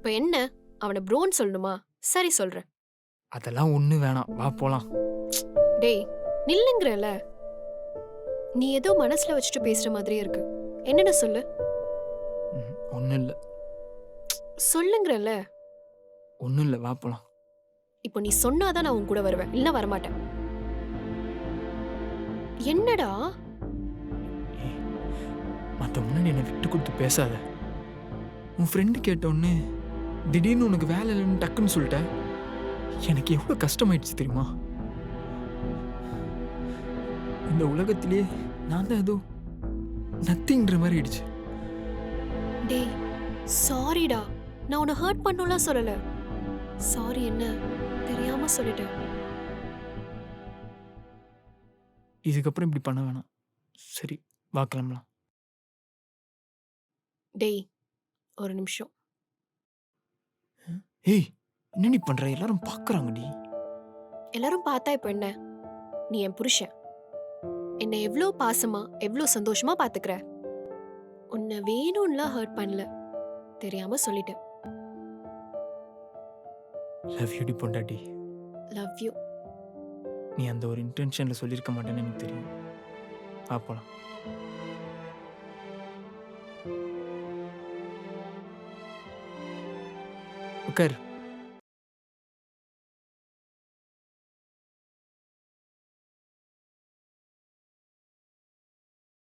இப்ப என்ன? அவனை ப்ரோன்னு சொல்லணுமா? சரி சொல்றேன். அதெல்லாம் ஒண்ணு வேணாம். வா போலாம். டேய் நில்லுங்கிறல நீ ஏதோ மனசுல வச்சுட்டு பேசுற மாதிரியே இருக்கு. என்னன்னு சொல்லு. ம், ஒண்ணும் இல்ல. சொல்லுங்கிறல ஒண்ணும் இல்ல. வா போலாம். இப்போ நீ சொன்னாதான் நான் உன் கூட வருவேன். இல்ல வரமாட்டேன். என்னடா? மத்த முன்னாடி என்னை விட்டு கொடுத்து பேசாத. உன் ஃப்ரெண்டு கேட்டோன்னே திடீர்னு உனக்கு வேலை இல்லைன்னு டக்குன்னு சொல்லிட்ட எனக்கு எவ்வளோ கஷ்டமாயிடுச்சு தெரியுமா? இந்த உலகத்திலேயே நான் தான் ஏதோ நத்திங்கிற மாதிரி ஆயிடுச்சு. டேய் சாரிடா நான் உன்னை ஹர்ட் பண்ணலாம் சொல்லல. சாரி என்ன? தெரியாம சொல்லிட்டேன். இதுக்கப்புறம் இப்படி பண்ண வேணாம். சரி வா கிளம்பலாம். டேய் ஒரு நிமிஷம். ஏய் என்ன நீ பண்ற? எல்லாரும் பார்க்கறாங்கடி எல்லாரும் பார்த்தா இப்போ என்ன? நீ என் புருஷன். என்னை எவ்வளோ பாசமா எவ்வளோ சந்தோஷமா பாத்துக்கிற? உன்னை வேணும்லாம் ஹர்ட் பண்ணல. தெரியாம சொல்லிட்டேன். லவ் யூடி பொண்டாட்டி. லவ் யூ நீ அந்த ஒரு இன்டென்ஷன்ல சொல்லியிருக்க மாட்டேன்னு எனக்கு தெரியும். வா போலாம் உட்கார்